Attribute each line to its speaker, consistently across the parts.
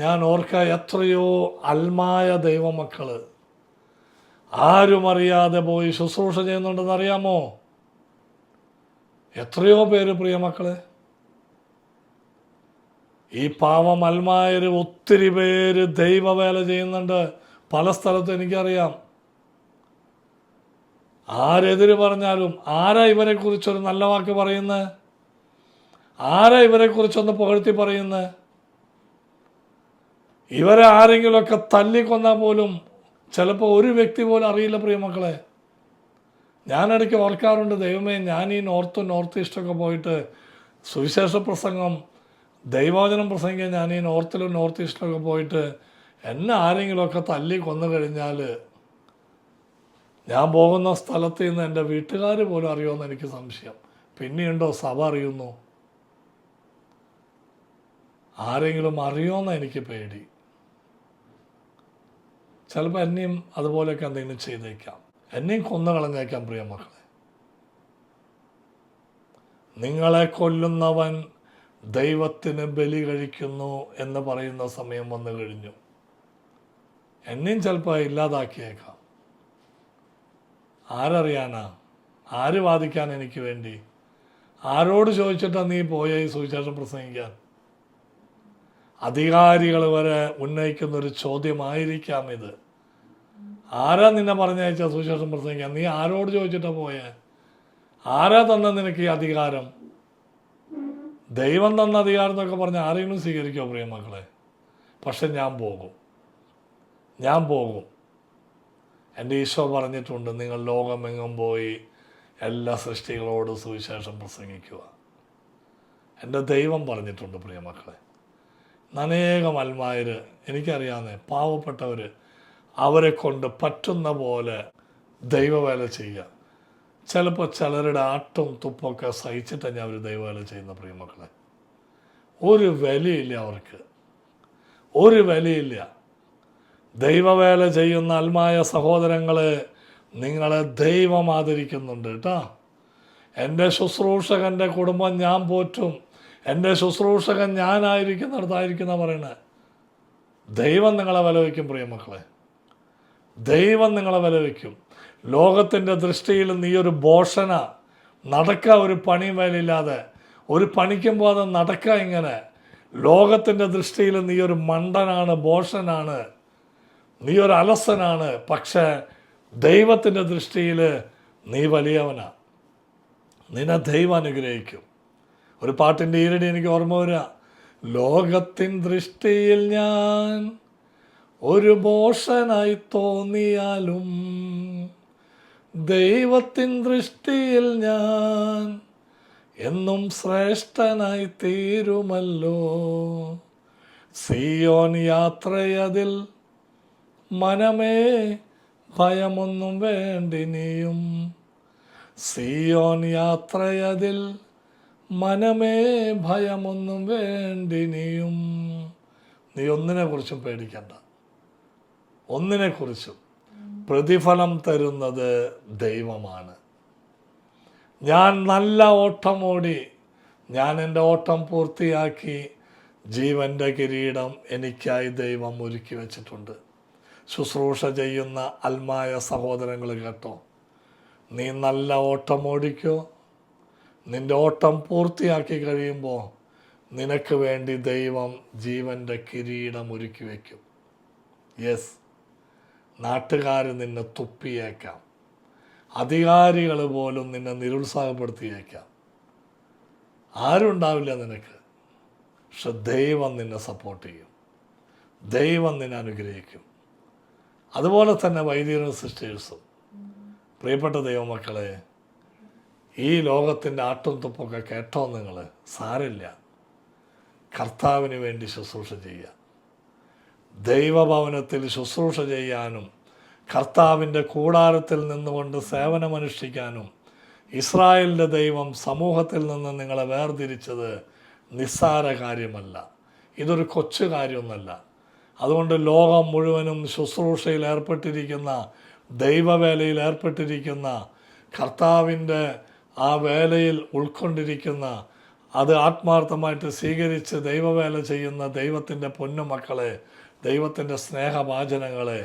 Speaker 1: ഞാൻ ഓർക്ക എത്രയോ അൽമായ ദൈവമക്കൾ ആരും അറിയാതെ പോയി ശുശ്രൂഷ ചെയ്യുന്നുണ്ടെന്ന് അറിയാമോ എത്രയോ പേര് പ്രിയമക്കളെ ഈ പാവം അൽമായർ ഒത്തിരി പേര് ദൈവവേല ചെയ്യുന്നുണ്ട്. പല സ്ഥലത്തും എനിക്കറിയാം. ആരെതിര് പറഞ്ഞാലും ആരാ ഇവരെക്കുറിച്ചൊരു നല്ല വാക്ക് പറയുന്നത് ആരാ ഇവരെക്കുറിച്ചൊന്ന് പുകഴ്ത്തി പറയുന്നത് ഇവരെ ആരെങ്കിലുമൊക്കെ തല്ലിക്കൊന്നാൽ പോലും ചിലപ്പോൾ ഒരു വ്യക്തി പോലും അറിയില്ല പ്രിയമക്കളെ ഞാനിടയ്ക്ക് ഓർക്കാറുണ്ട് ദൈവമേ ഞാൻ ഈ നോർത്ത് നോർത്ത് ഈസ്റ്റൊക്കെ പോയിട്ട് സുവിശേഷ പ്രസംഗം ദൈവവചനം പ്രസംഗിക്കാൻ ഞാൻ ഈ നോർത്തിലും നോർത്ത് ഈസ്റ്റിലൊക്കെ പോയിട്ട് എന്നെ ആരെങ്കിലുമൊക്കെ തല്ലി കൊന്നു കഴിഞ്ഞാൽ ഞാൻ പോകുന്ന സ്ഥലത്ത് നിന്ന് എന്റെ വീട്ടുകാർ പോലും അറിയുമെന്ന് എനിക്ക് സംശയം. പിന്നെയുണ്ടോ സഭ അറിയുന്നു? ആരെങ്കിലും അറിയുമെന്ന് എനിക്ക് പേടി. ചിലപ്പോൾ എന്നെയും അതുപോലെയൊക്കെ എന്തെങ്കിലും ചെയ്തേക്കാം. എന്നെയും കൊന്നു കളഞ്ഞേക്കാം പ്രിയ മക്കളെ. നിങ്ങളെ കൊല്ലുന്നവൻ ദൈവത്തിന് ബലി കഴിക്കുന്നു എന്ന് പറയുന്ന സമയം വന്നു കഴിഞ്ഞു. എന്നെയും ചിലപ്പോൾ ഇല്ലാതാക്കിയേക്കാം. ആരറിയാനാ? ആര് വാദിക്കാൻ എനിക്ക് വേണ്ടി? ആരോട് ചോദിച്ചിട്ടാ നീ പോയ ഈ സുവിശേഷം പ്രസംഗിക്കാൻ? അധികാരികൾ വരെ ഉന്നയിക്കുന്ന ഒരു ചോദ്യമായിരിക്കാം ഇത്. ആരാ നിന്നെ പറഞ്ഞയച്ച സുവിശേഷം പ്രസംഗിക്കാൻ? നീ ആരോട് ചോദിച്ചിട്ടാ പോയേ? ആരാ തന്ന നിനക്ക് ഈ അധികാരം? ദൈവം തന്ന അധികാരം എന്നൊക്കെ പറഞ്ഞ് ആരെങ്കിലും സ്വീകരിക്കോ പ്രിയ മക്കളെ പക്ഷെ ഞാൻ പോകും. ഞാൻ പോകും. എന്റെ ഈശോ പറഞ്ഞിട്ടുണ്ട് നിങ്ങൾ ലോകമെങ്ങും പോയി എല്ലാ സൃഷ്ടികളോടും സുവിശേഷം പ്രസംഗിക്കുക. എന്റെ ദൈവം പറഞ്ഞിട്ടുണ്ട് പ്രിയ മക്കളെ അനേകം അൽമായർ എനിക്കറിയാവുന്ന പാവപ്പെട്ടവർ അവരെ കൊണ്ട് പറ്റുന്ന പോലെ ദൈവവേല ചെയ്യുക. ചിലപ്പോൾ ചിലരുടെ ആട്ടും തുപ്പൊക്കെ സഹിച്ചിട്ട് ഞാൻ അവർ ദൈവവേല ചെയ്യുന്ന പ്രിയമക്കളെ ഒരു വിലയില്ല അവർക്ക്. ഒരു വിലയില്ല. ദൈവവേല ചെയ്യുന്ന അൽമായ സഹോദരങ്ങളെ നിങ്ങളെ ദൈവം ആദരിക്കുന്നുണ്ട് കേട്ടോ. എന്റെ ശുശ്രൂഷകന്റെ കുടുംബം ഞാൻ പോറ്റും. എന്റെ ശുശ്രൂഷകൻ ഞാനായിരിക്കുന്നിടത്തായിരിക്കുന്ന പറയണേ. ദൈവം നിങ്ങളെ വില വയ്ക്കും പ്രിയമക്കളെ ദൈവം നിങ്ങളെ വില വയ്ക്കും ലോകത്തിന്റെ ദൃഷ്ടിയിൽ നീ ഒരു ബോഷന. നടക്ക ഒരു പണിയും വേലയില്ലാതെ ഒരു പണിക്കും പോകാതെ നടക്ക ഇങ്ങനെ. ലോകത്തിന്റെ ദൃഷ്ടിയിൽ നീ ഒരു മണ്ടനാണ് ബോഷനാണ്. നീ ഒരു അലസനാണ്. പക്ഷേ ദൈവത്തിന്റെ ദൃഷ്ടിയിൽ നീ വലിയവനാണ് നിന്നെ ദൈവം അനുഗ്രഹിക്കും. ഒരു പാട്ടിന്റെ ഈരടി എനിക്ക് ഓർമ്മ വരിക ലോകത്തിൻ ദൃഷ്ടിയിൽ ഞാൻ ഒരു മോഷനായി തോന്നിയാലും ദൈവത്തിൻ ദൃഷ്ടിയിൽ ഞാൻ എന്നും ശ്രേഷ്ഠനായി തീരുമല്ലോ. സിയോൻ യാത്രയതിൽ മനമേ ഭയമൊന്നും വേണ്ടിനിയും സിയോൻ യാത്രയതിൽ മനമേ ഭയമൊന്നും വേണ്ടിനിയും നീ ഒന്നിനെ കുറിച്ചും പേടിക്കണ്ട. ഒന്നിനെക്കുറിച്ചും പ്രതിഫലം തരുന്നത് ദൈവമാണ്. ഞാൻ നല്ല ഓട്ടം ഓടി ഞാൻ എന്റെ ഓട്ടം പൂർത്തിയാക്കി ജീവന്റെ കിരീടം എനിക്കായി ദൈവം ഒരുക്കി വച്ചിട്ടുണ്ട്. ശുശ്രൂഷ ചെയ്യുന്ന അൽമായ സഹോദരങ്ങൾ കേട്ടോ നീ നല്ല ഓട്ടം ഓടിക്കോ നിന്റെ ഓട്ടം പൂർത്തിയാക്കി കഴിയുമ്പോൾ നിനക്ക് വേണ്ടി ദൈവം ജീവന്റെ കിരീടം ഒരുക്കി വയ്ക്കും യെസ് നാട്ടുകാർ നിന്നെ തുപ്പിയേക്കാം. അധികാരികൾ പോലും നിന്നെ നിരുത്സാഹപ്പെടുത്തിയേക്കാം. ആരുണ്ടാവില്ല നിനക്ക്? പക്ഷെ ദൈവം നിന്നെ സപ്പോർട്ട് ചെയ്യും. ദൈവം നിന്നെ അനുഗ്രഹിക്കും. അതുപോലെ തന്നെ വൈദികരും സിസ്റ്റേഴ്സും. പ്രിയപ്പെട്ട ദൈവമക്കളെ ഈ ലോകത്തിന്റെ ആട്ടും തുപ്പൊക്കെ കേട്ടോ നിങ്ങൾ സാരില്ല കർത്താവിന് വേണ്ടി ശുശ്രൂഷ ചെയ്യുക. ദൈവഭവനത്തിൽ ശുശ്രൂഷ ചെയ്യാനും കർത്താവിന്റെ കൂടാരത്തിൽ നിന്നുകൊണ്ട് സേവനമനുഷ്ഠിക്കാനും ഇസ്രായേലിന്റെ ദൈവം സമൂഹത്തിൽ നിന്ന് നിങ്ങളെ വേർതിരിച്ചത് നിസ്സാര കാര്യമല്ല. ഇതൊരു കൊച്ചു കാര്യമൊന്നുമല്ല അതുകൊണ്ട് ലോകം മുഴുവനും ശുശ്രൂഷയിൽ ഏർപ്പെട്ടിരിക്കുന്ന ദൈവവേലയിൽ ഏർപ്പെട്ടിരിക്കുന്ന കർത്താവിന്റെ ആ വേലയിൽ ഉൾക്കൊണ്ടിരിക്കുന്ന അത് ആത്മാർത്ഥമായിട്ട് സ്വീകരിച്ച് ദൈവവേല ചെയ്യുന്ന ദൈവത്തിന്റെ പൊന്നുമക്കളെ ദൈവത്തിന്റെ സ്നേഹവാചനങ്ങളെ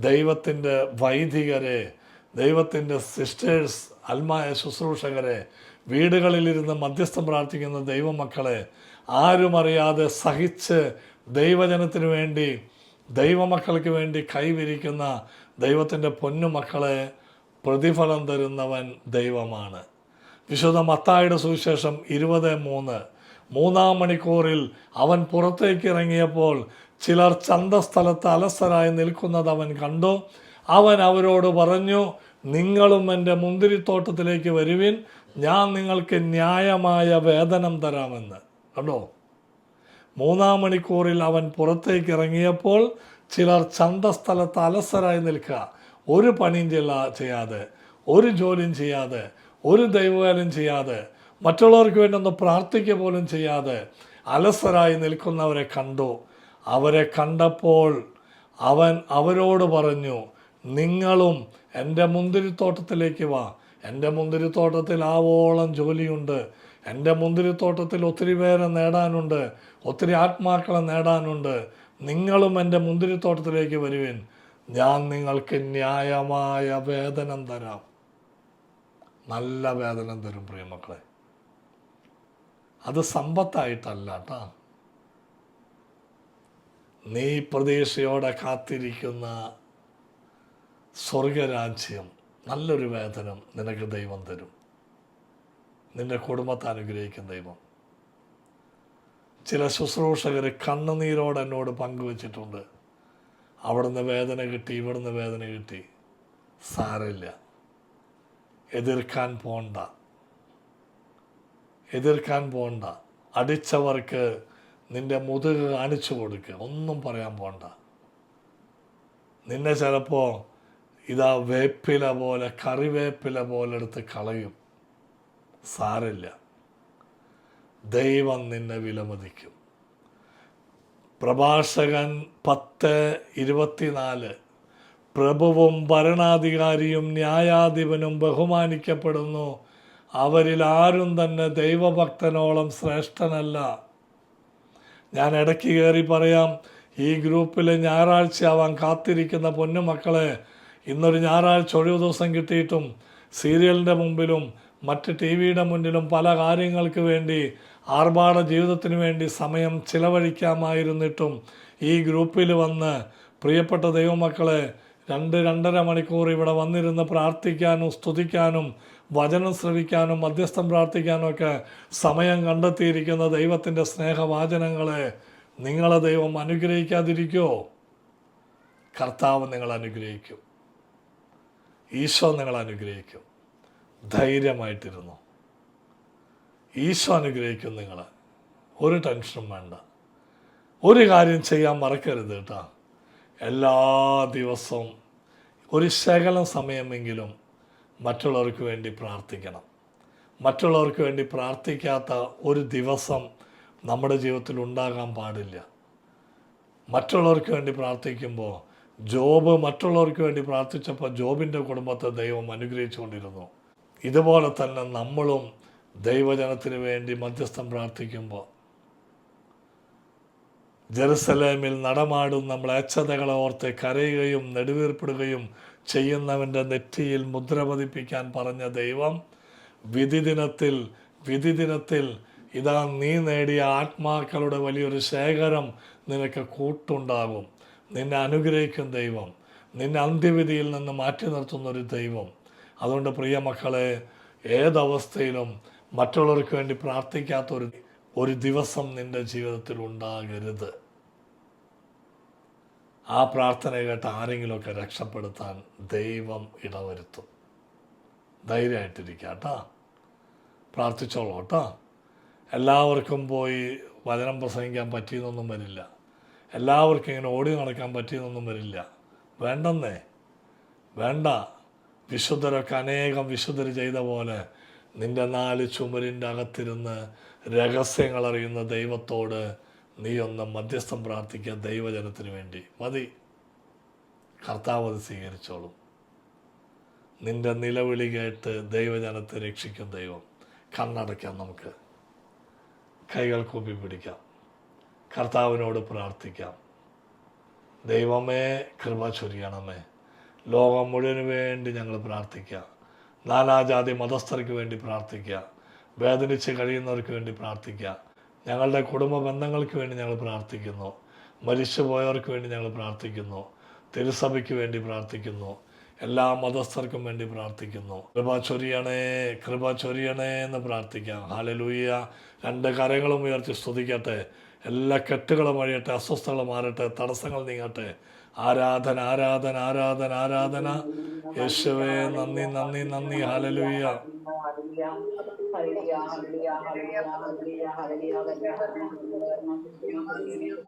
Speaker 1: ദൈവത്തിന്റെ വൈദികരെ ദൈവത്തിന്റെ സിസ്റ്റേഴ്സ് അൽമായ ശുശ്രൂഷകരെ വീടുകളിലിരുന്ന് മധ്യസ്ഥം പ്രാർത്ഥിക്കുന്ന ദൈവമക്കളെ ആരും അറിയാതെ സഹിച്ച് ദൈവജനത്തിന് വേണ്ടി ദൈവമക്കൾക്ക് വേണ്ടി കൈവിരിക്കുന്ന ദൈവത്തിന്റെ പൊന്നുമക്കളെ പ്രതിഫലം തരുന്നവൻ ദൈവമാണ്. വിശുദ്ധ മത്തായുടെ സുവിശേഷം ഇരുപത് മൂന്ന്. മൂന്നാം മണിക്കൂറിൽ അവൻ പുറത്തേക്ക് ഇറങ്ങിയപ്പോൾ ചിലർ ചന്തസ്ഥലത്ത് അലസരായി നിൽക്കുന്നത് അവൻ കണ്ടു. അവൻ അവരോട് പറഞ്ഞു നിങ്ങളും എന്റെ മുന്തിരിത്തോട്ടത്തിലേക്ക് വരുവിൻ. ഞാൻ നിങ്ങൾക്ക് ന്യായമായ വേതനം തരാമെന്ന്. കണ്ടോ? മൂന്നാം മണിക്കൂറിൽ അവൻ പുറത്തേക്ക് ഇറങ്ങിയപ്പോൾ ചിലർ ചന്തസ്ഥലത്ത് അലസരായി നിൽക്കുക. ഒരു പണിയും ചെയ്യാതെ ഒരു ജോലിയും ചെയ്യാതെ ഒരു ദൈവകാലം ചെയ്യാതെ മറ്റുള്ളവർക്ക് വേണ്ടി ഒന്ന് പ്രാർത്ഥിക്കുക പോലും ചെയ്യാതെ അലസരായി നിൽക്കുന്നവരെ കണ്ടു. അവരെ കണ്ടപ്പോൾ അവൻ അവരോട് പറഞ്ഞു നിങ്ങളും എന്റെ മുന്തിരിത്തോട്ടത്തിലേക്ക് വാ. എന്റെ മുന്തിരിത്തോട്ടത്തിൽ ആവോളം ജോലിയുണ്ട്. എന്റെ മുന്തിരിത്തോട്ടത്തിൽ ഒത്തിരി പേരെ നേടാനുണ്ട്. ഒത്തിരി ആത്മാക്കളെ നേടാനുണ്ട്. നിങ്ങളും എന്റെ മുന്തിരിത്തോട്ടത്തിലേക്ക് വരുവിൻ. ഞാൻ നിങ്ങൾക്ക് ന്യായമായ വേദനം തരാം. നല്ല വേദനം തരും പ്രിയമക്കളെ അത് സമ്പത്തായിട്ടല്ല കേട്ടോ നീ പ്രതീക്ഷയോടെ കാത്തിരിക്കുന്ന സ്വർഗരാജ്യം നല്ലൊരു വേതനം നിനക്ക് ദൈവം തരും. നിന്റെ കുടുംബത്തെ അനുഗ്രഹിക്കും ദൈവം. ചില ശുശ്രൂഷകർ കണ്ണുനീരോടെ എന്നോട് പങ്കുവച്ചിട്ടുണ്ട് അവിടുന്ന് വേദന കിട്ടി ഇവിടുന്ന് വേദന കിട്ടി. സാരമില്ല. എതിർക്കാൻ പോണ്ട. എതിർക്കാൻ പോണ്ട. അടിച്ചവർക്ക് നിന്റെ മുതുക് കാണിച്ചു കൊടുക്കുക ഒന്നും പറയാൻ പോണ്ട. നിന്നെ ചിലപ്പോൾ ഇതാ വേപ്പില പോലെ കറിവേപ്പില പോലെ എടുത്ത് കളയും. സാരില്ല ദൈവം നിന്നെ വിലമതിക്കും. പ്രഭാഷകൻ പത്ത് ഇരുപത്തിനാല്. പ്രഭുവും ഭരണാധികാരിയും ന്യായാധിപനും ബഹുമാനിക്കപ്പെടുന്നു. അവരിൽ ആരും തന്നെ ദൈവഭക്തനോളം ശ്രേഷ്ഠനല്ല. ഞാൻ ഇടയ്ക്ക് കയറി പറയാം ഈ ഗ്രൂപ്പിൽ ഞായറാഴ്ച ആവാൻ കാത്തിരിക്കുന്ന പൊന്നുമക്കളെ ഇന്നൊരു ഞായറാഴ്ച ഒഴിവ് ദിവസം കിട്ടിയിട്ടും സീരിയലിന്റെ മുമ്പിലും മറ്റ് ടി വിയുടെ മുന്നിലും പല കാര്യങ്ങൾക്ക് വേണ്ടി ആർഭാട ജീവിതത്തിന് വേണ്ടി സമയം ചിലവഴിക്കാമായിരുന്നിട്ടും ഈ ഗ്രൂപ്പിൽ വന്ന് പ്രിയപ്പെട്ട ദൈവമക്കളെ രണ്ട് രണ്ടര മണിക്കൂർ ഇവിടെ വന്നിരുന്ന് പ്രാർത്ഥിക്കാനും സ്തുതിക്കാനും വചനം ശ്രവിക്കാനും മധ്യസ്ഥം പ്രാർത്ഥിക്കാനും ഒക്കെ സമയം കണ്ടെത്തിയിരിക്കുന്ന ദൈവത്തിന്റെ സ്നേഹവാചനങ്ങളെ നിങ്ങളെ ദൈവം അനുഗ്രഹിക്കാതിരിക്കോ? കർത്താവ് നിങ്ങൾ അനുഗ്രഹിക്കും. ഈശോ നിങ്ങൾ അനുഗ്രഹിക്കും. ധൈര്യമായിട്ടിരുന്നു? ഈശോ അനുഗ്രഹിക്കും നിങ്ങൾ ഒരു ടെൻഷനും വേണ്ട. ഒരു കാര്യം ചെയ്യാൻ മറക്കരുത് കേട്ടോ. എല്ലാ ദിവസവും ഒരു ശകലം സമയമെങ്കിലും മറ്റുള്ളവർക്ക് വേണ്ടി പ്രാർത്ഥിക്കണം. മറ്റുള്ളവർക്ക് വേണ്ടി പ്രാർത്ഥിക്കാത്ത ഒരു ദിവസം നമ്മുടെ ജീവിതത്തിൽ ഉണ്ടാകാൻ പാടില്ല. മറ്റുള്ളവർക്ക് വേണ്ടി പ്രാർത്ഥിക്കുമ്പോൾ ജോബ് മറ്റുള്ളവർക്ക് വേണ്ടി പ്രാർത്ഥിച്ചപ്പോൾ ജോബിന്റെ കുടുംബത്തെ ദൈവം അനുഗ്രഹിച്ചുകൊണ്ടിരുന്നു. ഇതുപോലെ തന്നെ നമ്മളും ദൈവജനത്തിന് വേണ്ടി മധ്യസ്ഥം പ്രാർത്ഥിക്കുമ്പോൾ ജെറുസലേമിൽ നടമാടും നടമാടുന്ന അച്ഛതകളെ ഓർത്ത് കരയുകയും നെടുവീർപ്പിടുകയും ചെയ്യുന്നവന്റെ നെറ്റിയിൽ മുദ്ര പതിപ്പിക്കാൻ പറഞ്ഞ ദൈവം വിധിദിനത്തിൽ വിധിദിനത്തിൽ വിധി ദിനത്തിൽ ഇതാ നീ നേടിയ ആത്മാക്കളുടെ വലിയൊരു ശേഖരം നിനക്ക് കൂട്ടുണ്ടാകും. നിന്നെ അനുഗ്രഹിക്കും ദൈവം. നിന്നെ അന്ത്യവിധിയിൽ നിന്ന് മാറ്റി നിർത്തുന്ന ഒരു ദൈവം. അതുകൊണ്ട് പ്രിയ മക്കളെ ഏതവസ്ഥയിലും മറ്റുള്ളവർക്ക് വേണ്ടി പ്രാർത്ഥിക്കാത്ത ഒരു ഒരു ദിവസം നിന്റെ ജീവിതത്തിൽ ഉണ്ടാകരുത്. ആ പ്രാർത്ഥന കേട്ട് ആരെങ്കിലുമൊക്കെ രക്ഷപ്പെടുത്താൻ ദൈവം ഇടവരുത്തും. ധൈര്യമായിട്ടിരിക്കുക കേട്ടോ. പ്രാർത്ഥിച്ചോളൂ കേട്ടോ. എല്ലാവർക്കും പോയി വചനം പ്രസംഗിക്കാൻ പറ്റിയെന്നൊന്നും വരില്ല. എല്ലാവർക്കും ഇങ്ങനെ ഓടി നടക്കാൻ പറ്റിയെന്നൊന്നും വരില്ല. വേണ്ടെന്നേ. വേണ്ട. വിശുദ്ധരൊക്കെ അനേകം വിശുദ്ധർ ചെയ്ത പോലെ നിന്റെ നാല് ചുമരിന്റെ അകത്തിരുന്ന് രഹസ്യങ്ങൾ അറിയുന്ന ദൈവത്തോട് നീ ഒന്ന് മധ്യസ്ഥം പ്രാർത്ഥിക്കുക ദൈവജനത്തിന് വേണ്ടി. മതി. കർത്താവ് അത് സ്വീകരിച്ചോളും. നിന്റെ നിലവിളി കേട്ട് ദൈവജനത്തെ രക്ഷിക്കും ദൈവം. കണ്ണടയ്ക്കാം നമുക്ക്. കൈകൾ കൂപ്പി പിടിക്കാം. കർത്താവിനോട് പ്രാർത്ഥിക്കാം. ദൈവമേ കൃപ ചൊരിയണമേ. ലോകം മുഴുവൻ വേണ്ടി ഞങ്ങൾ പ്രാർത്ഥിക്കാം നാലാജാതി മതസ്ഥർക്ക് വേണ്ടി പ്രാർത്ഥിക്കുക. വേദനിച്ച് കഴിയുന്നവർക്ക് വേണ്ടി പ്രാർത്ഥിക്കുക. ഞങ്ങളുടെ കുടുംബ ബന്ധങ്ങൾക്ക് വേണ്ടി ഞങ്ങൾ പ്രാർത്ഥിക്കുന്നു. മരിച്ചുപോയവർക്ക് വേണ്ടി ഞങ്ങൾ പ്രാർത്ഥിക്കുന്നു. തിരുസഭയ്ക്ക് വേണ്ടി പ്രാർത്ഥിക്കുന്നു. എല്ലാ മതസ്ഥർക്കും വേണ്ടി പ്രാർത്ഥിക്കുന്നു. കൃപ ചൊരിയണേ കൃപ ചൊരിയണേ എന്ന് പ്രാർത്ഥിക്കാം. ഹാലലൂയ രണ്ട് കരങ്ങളും ഉയർത്തി സ്തുതിക്കട്ടെ. എല്ലാ കെട്ടുകളും അഴിയട്ടെ അസ്വസ്ഥകൾ മാറട്ടെ തടസ്സങ്ങൾ നീങ്ങട്ടെ. ആരാധന ആരാധന ആരാധന ആരാധന. യേശുവേ നന്ദി നന്ദി നന്ദി. ഹാലലൂയ
Speaker 2: हरिया हरिया हरिया हरिया हरिया हरिया हरिया हरिया हरिया हरिया हरिया हरिया हरिया हरिया हरिया हरिया